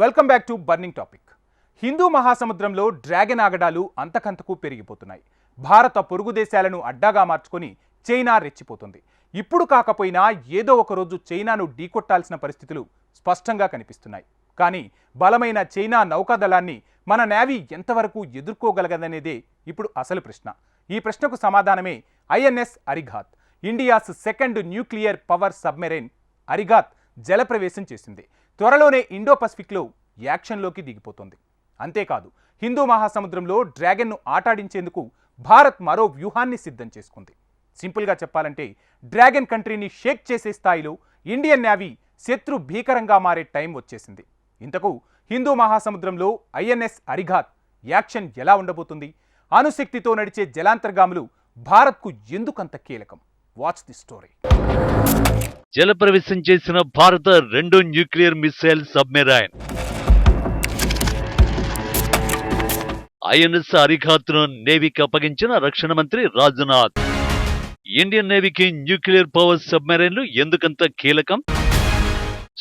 Welcome back to burning topic. Hindu మహాసముద్రంలో dragon ఆగడాలు అంతకంతకు పెరిగిపోతున్నాయి. భారత పొరుగు దేశాలను అడ్డాగా మార్చుకొని చైనా రెచ్చిపోతుంది. ఇప్పుడు కాకపోయినా ఏదో ఒక రోజు చైనాను ఢీకొట్టాల్సిన పరిస్థితులు స్పష్టంగా కనిపిస్తున్నాయి. కానీ బలమైన చైనా నౌకాదళాన్ని మన నేవీ ఎంతవరకు ఎదుర్కోగలగదనేదే ఇప్పుడు అసలు ప్రశ్న. ఈ ప్రశ్నకు సమాధానమే INS Arighaat India's second nuclear power submarine Arighaat జలప్రవేశం చేసింది. త్వరలోనే ఇండో పసిఫిక్లో యాక్షన్లోకి దిగిపోతుంది. అంతేకాదు హిందూ మహాసముద్రంలో డ్రాగన్ను ఆటాడించేందుకు భారత్ మరో వ్యూహాన్ని సిద్ధం చేసుకుంది. సింపుల్గా చెప్పాలంటే డ్రాగన్ కంట్రీని షేక్ చేసే స్థాయిలో ఇండియన్ నేవీ శత్రు భీకరంగా మారే టైం వచ్చేసింది. ఇంతకు హిందూ మహాసముద్రంలో ఐఎన్ఎస్ అరిఘాత్ యాక్షన్ ఎలా ఉండబోతుంది? అణుశక్తితో నడిచే జలాంతర్గాములు భారత్కు ఎందుకంత కీలకం? Watch the story. జలప్రవేశం చేసిన భారత రెండో న్యూక్లియర్ మిసైల్ సబ్మెరైన్. ఐఎన్ఎస్ అరిఘాత్ను నేవీకి అప్పగించిన రక్షణ మంత్రి రాజ్నాథ్. ఇండియన్ నేవీకి న్యూక్లియర్ పవర్ సబ్మెరైన్లు ఎందుకంత కీలకం?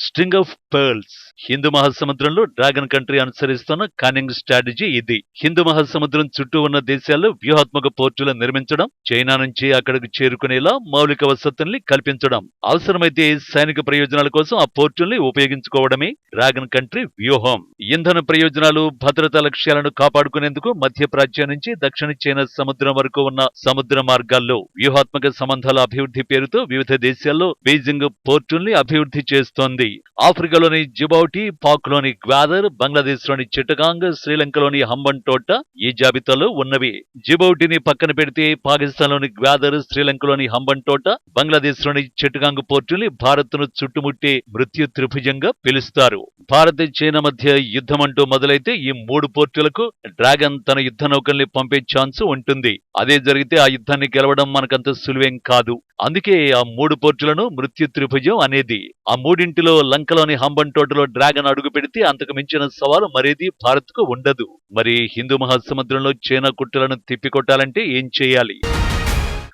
String of pearls. హిందూ మహాసముద్రంలో డ్రాగన్ కంట్రీ అనుసరిస్తున్న కానింగ్ స్ట్రాటజీ ఇది. హిందూ మహాసముద్రం చుట్టూ ఉన్న దేశాల్లో వ్యూహాత్మక పోర్టులు నిర్మించడం చైనా నుంచి అక్కడికి చేరుకునేలా మౌలిక వసతుల్ని కల్పించడం. అవసరమైతే సైనిక ప్రయోజనాల కోసం ఆ పోర్టుల్ని ఉపయోగించుకోవడమే డ్రాగన్ కంట్రీ వ్యూహం. ఇంధన ప్రయోజనాలు భద్రతా లక్ష్యాలను కాపాడుకునేందుకు మధ్యప్రాచ్యం నుంచి దక్షిణ చైనా సముద్రం వరకు ఉన్న సముద్ర మార్గాల్లో వ్యూహాత్మక సంబంధాల అభివృద్ధి పేరుతో వివిధ దేశాల్లో బీజింగ్ పోర్టుల్ని అభివృద్ధి చేస్తోంది. ఆఫ్రికాలోని జిబౌటి పాక్లోని గ్వాదర్ బంగ్లాదేశ్లోని చిట్టగాంగ్ శ్రీలంకలోని హంబన్టోట ఈ జాబితాలో ఉన్నవి. జిబౌటిని పక్కన పెడితే పాకిస్తాన్లోని గ్వాదర్ శ్రీలంకలోని హంబన్టోట బంగ్లాదేశ్లోని చిట్టగాంగ్ పోర్టుని భారత్ను చుట్టుముట్టే మృత్యు త్రిభుజంగా పిలుస్తారు. భారత్ చైనా మధ్య యుద్ధం అంటూ మొదలైతే ఈ మూడు పోర్టులకు డ్రాగన్ తన యుద్ధ నౌకల్ని పంపే ఛాన్స్ ఉంటుంది. అదే జరిగితే ఆ యుద్ధాన్ని గెలవడం మనకంత సులువేం కాదు. అందుకే ఆ మూడు పోర్టులను మృత్యు త్రిభుజం అనేది ఆ మూడింటిలో లంకలోని హంబన్ తోటలో డ్రాగన్ అడుగు పెడితే అంతకు మించిన సవాలు మరేది భారత్కు ఉండదు. మరి హిందూ మహాసముద్రంలో చైనా కుట్రలను తిప్పికొట్టాలంటే ఏం చేయాలి?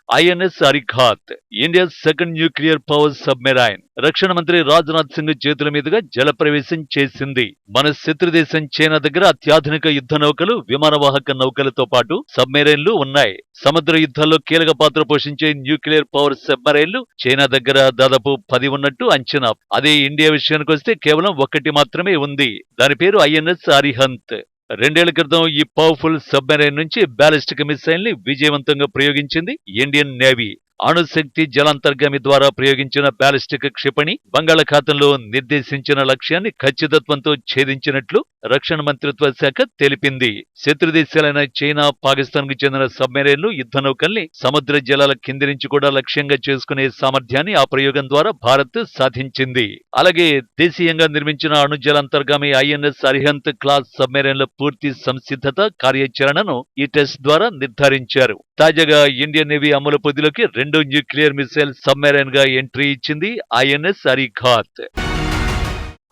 INS Arighaat India second nuclear power submarine. రక్షణ మంత్రి రాజ్నాథ్ సింగ్ చేతుల మీదుగా జలప్రవేశం చేసింది. మన శత్రుదేశం చైనా దగ్గర అత్యాధునిక యుద్ధ నౌకలు విమానవాహక నౌకలతో పాటు సబ్మెరైన్లు ఉన్నాయి. సముద్ర యుద్ధాల్లో కీలక పాత్ర పోషించే న్యూక్లియర్ పవర్ సబ్మెరైన్లు చైనా దగ్గర దాదాపు పది ఉన్నట్టు అంచనా. అదే ఇండియా విషయానికి వస్తే కేవలం ఒకటి మాత్రమే ఉంది. దాని పేరు ఐఎన్ఎస్ అరిహంత్ రెండేళ్ళ క్రితం ఈ పవర్ఫుల్ సబ్మెరైన్ నుంచి బ్యాలిస్టిక్ మిసైల్ని విజయవంతంగా ప్రయోగించింది ఇండియన్ నేవీ. అణుశక్తి జలాంతర్గామి ద్వారా ప్రయోగించిన బ్యాలిస్టిక్ క్షిపణి బంగాళాఖాతంలో నిర్దేశించిన లక్ష్యాన్ని ఖచ్చితత్వంతో ఛేదించినట్లు రక్షణ మంత్రిత్వ శాఖ తెలిపింది. శత్రు దేశాలైన చైనా పాకిస్తాన్కు చెందిన సబ్మెరైన్లు యుద్ధ నౌకల్ని సముద్ర జలాల కింది నుంచి కూడా లక్ష్యంగా చేసుకునే సామర్థ్యాన్ని ఆ ప్రయోగం ద్వారా భారత్ సాధించింది. అలాగే దేశీయంగా నిర్మించిన అణు జలాంతర్గామి ఐఎన్ఎస్ అరిహంత్ క్లాస్ సబ్మెరైన్ల పూర్తి సంసిద్ధత కార్యాచరణను ఈ టెస్ట్ ద్వారా నిర్ధారించారు. తాజాగా ఇండియన్ నేవీ అమలు పొదిలోకి రెండు న్యూక్లియర్ మిసైల్ సబ్మెరైన్గా ఎంట్రీ ఇచ్చింది INS Arighaat.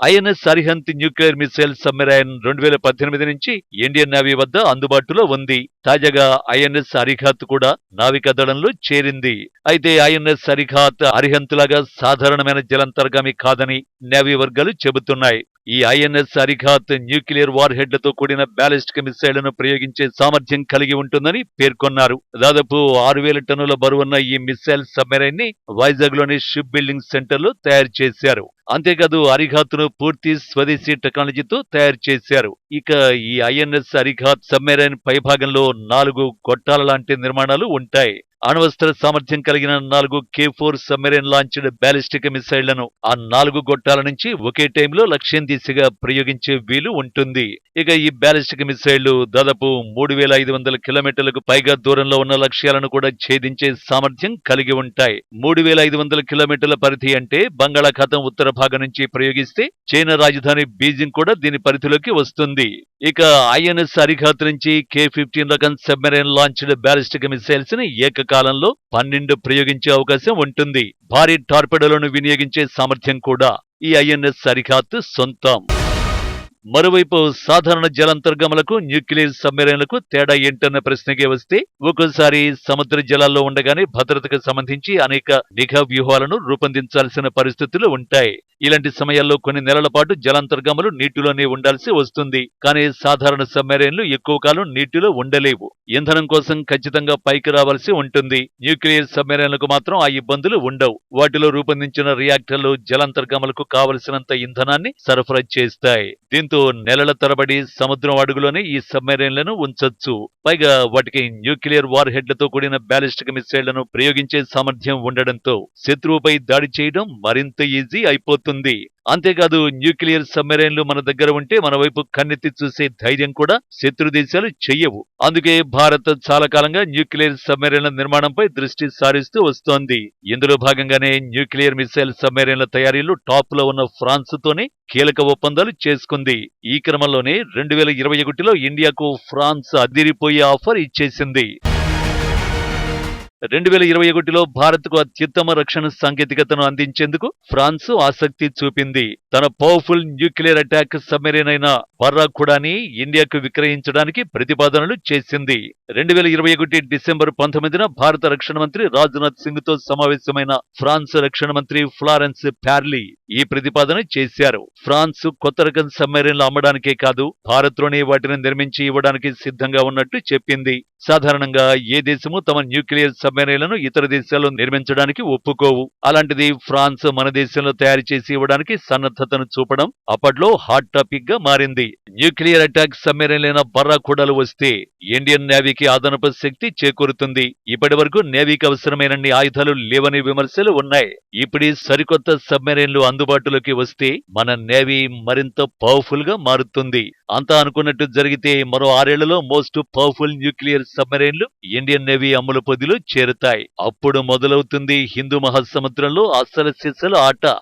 INS Arihant nuclear missile submarine రెండు వేల పద్దెనిమిది నుంచి ఇండియన్ నేవీ వద్ద అందుబాటులో ఉంది. తాజాగా ఐఎన్ఎస్ అరిఘాత్ కూడా నావికా దళంలో చేరింది. అయితే ఐఎన్ఎస్ అరిఘాత్ అరిహంత్ లాగా సాధారణమైన జలంతర్గామి కాదని నేవీ వర్గాలు చెబుతున్నాయి. ఈ ఐఎన్ఎస్ అరిఘాత్ న్యూక్లియర్ వార్ హెడ్లతో కూడిన బ్యాలిస్టిక్ మిసైళ్ళను ప్రయోగించే సామర్థ్యం కలిగి ఉంటుందని పేర్కొన్నారు. దాదాపు ఆరు వేల టన్నుల బరువున్న ఈ మిసైల్ సబ్మెరైన్ని వైజాగ్లోని షిప్ బిల్డింగ్ సెంటర్లో తయారు చేశారు. అంతేకాదు అరిఘాత్ను పూర్తి స్వదేశీ టెక్నాలజీతో తయారు చేశారు. ఇక ఈ ఐఎన్ఎస్ అరిఘాత్ సబ్మెరైన్ పైభాగంలో నాలుగు గొట్టాల లాంటి నిర్మాణాలు ఉంటాయి. అణ్వస్త్ర సామర్థ్యం కలిగిన నాలుగు K four submarine launched ballistic మిసైళ్ళను ఆ నాలుగు గొట్టాల నుంచి ఒకే టైంలో లక్ష్యం దిశగా ప్రయోగించే వీలు ఉంటుంది. ఇక ఈ బ్యాలిస్టిక్ మిసైళ్ళు దాదాపు మూడు వేల ఐదు వందల కిలోమీటర్లకు పైగా దూరంలో ఉన్న లక్ష్యాలను కూడా ఛేదించే సామర్థ్యం కలిగి ఉంటాయి. మూడు వేల ఐదు వందల కిలోమీటర్ల పరిధి అంటే బంగాళాఖాతం ఉత్తర భాగం నుంచి ప్రయోగిస్తే చైనా రాజధాని బీజింగ్ కూడా దీని పరిధిలోకి వస్తుంది. ఇక ఐఎన్ఎస్ అరిఘాత్ నుంచి కే ఫిఫ్టీన్ రకం సబ్మెరైన్ లాంచ్డ్ బ్యాలిస్టిక్ మిసైల్స్ని ఏక కాలంలో పన్నెండు ప్రయోగించే అవకాశం ఉంటుంది. భారీ టార్పెడోలను వినియోగించే సామర్థ్యం కూడా ఈ ఐఎన్ఎస్ సరిహద్దు సొంతం. మరోవైపు సాధారణ జలాంతర్గమలకు న్యూక్లియర్ సబ్మెరైన్లకు తేడా ఏంటన్న ప్రశ్నకే వస్తే ఒక్కోసారి సముద్ర జలాల్లో ఉండగానే భద్రతకు సంబంధించి అనేక నిఘా వ్యూహాలను రూపొందించాల్సిన పరిస్థితులు ఉంటాయి. ఇలాంటి సమయాల్లో కొన్ని నెలల పాటు జలాంతర్గమలు నీటిలోనే ఉండాల్సి వస్తుంది. కానీ సాధారణ సబ్మెరైన్లు ఎక్కువ కాలం నీటిలో ఉండలేవు. ఇంధనం కోసం ఖచ్చితంగా పైకి రావాల్సి ఉంటుంది. న్యూక్లియర్ సబ్మెరైన్లకు మాత్రం ఆ ఇబ్బందులు ఉండవు. వాటిలో రూపొందించిన రియాక్టర్లు జలాంతర్గమలకు కావలసినంత ఇంధనాన్ని సరఫరా చేస్తాయి. దీంతో నెలల తరబడి సముద్రం అడుగులోనే ఈ సబ్మెరైన్లను ఉంచొచ్చు. పైగా వాటికి న్యూక్లియర్ వార్ హెడ్లతో కూడిన బ్యాలిస్టిక్ మిసైళ్ళను ప్రయోగించే సామర్థ్యం ఉండడంతో శత్రువుపై దాడి చేయడం మరింత ఈజీ అయిపోతుంది. అంతేకాదు న్యూక్లియర్ సబ్మెరైన్లు మన దగ్గర ఉంటే మన వైపు కన్నెత్తి చూసే ధైర్యం కూడా శత్రు దేశాలు చెయ్యవు. అందుకే భారత్ చాలా కాలంగా న్యూక్లియర్ సబ్మెరైన్ల నిర్మాణంపై దృష్టి సారిస్తూ వస్తోంది. ఇందులో భాగంగానే న్యూక్లియర్ మిసైల్ సబ్మెరైన్ల తయారీలో టాప్లో ఉన్న ఫ్రాన్స్ తోనే కీలక ఒప్పందాలు చేసుకుంది. ఈ క్రమంలోనే రెండు వేల ఇరవై ఒకటిలో ఇండియాకు ఫ్రాన్స్ అదిరిపోయే ఆఫర్ ఇచ్చేసింది. రెండు వేల ఇరవై ఒకటిలో భారత్కు అత్యుత్తమ రక్షణ సాంకేతికతను అందించేందుకు ఫ్రాన్స్ ఆసక్తి చూపింది. తన పవర్ఫుల్ న్యూక్లియర్ అటాక్ సబ్మెరైన్ అయిన బర్రాఖుడాని ఇండియాకు విక్రయించడానికి ప్రతిపాదనలు చేసింది. రెండు వేల ఇరవై ఒకటి డిసెంబర్ పంతొమ్మిదిన భారత రక్షణ మంత్రి రాజ్నాథ్ సింగ్తో సమావేశమైన ఫ్రాన్స్ రక్షణ మంత్రి ఫ్లారెన్స్ ప్యార్లీ ఈ ప్రతిపాదన చేశారు. ఫ్రాన్స్ కొత్త రకం సబ్మెరైన్లు అమ్మడానికే కాదు భారత్లోనే వాటిని నిర్మించి ఇవ్వడానికి సిద్ధంగా ఉన్నట్టు చెప్పింది. సాధారణంగా ఏ దేశము తమ న్యూక్లియర్ సబ్మెరైన్లను ఇతర దేశాల్లో నిర్మించడానికి ఒప్పుకోవు. అలాంటిది ఫ్రాన్స్ మన దేశంలో తయారు చేసి ఇవ్వడానికి సన్నద్ధతను చూపడం అప్పట్లో హాట్ టాపిక్గా మారింది. న్యూక్లియర్ అటాక్ సబ్మెరైన్లైన బర్రాఖుడాలు వస్తే ఇండియన్ నేవీకి అదనపు శక్తి చేకూరుతుంది. ఇప్పటి వరకు నేవీకి అవసరమైనన్ని ఆయుధాలు లేవని విమర్శలు ఉన్నాయి. ఇప్పుడు సరికొత్త సబ్మెరైన్లు అందుబాటులోకి వస్తే మన నేవీ మరింత పవర్ఫుల్గా మారుతుంది. అంతా అనుకున్నట్టు జరిగితే మరో ఆరేళ్ళలో మోస్ట్ పవర్ఫుల్ న్యూక్లియర్ సబ్మెరైన్లు ఇండియన్ నేవీ అమలు పొదిలో చేరుతాయి. అప్పుడు మొదలవుతుంది హిందూ మహాసముద్రంలో అసలు సిసలు ఆట.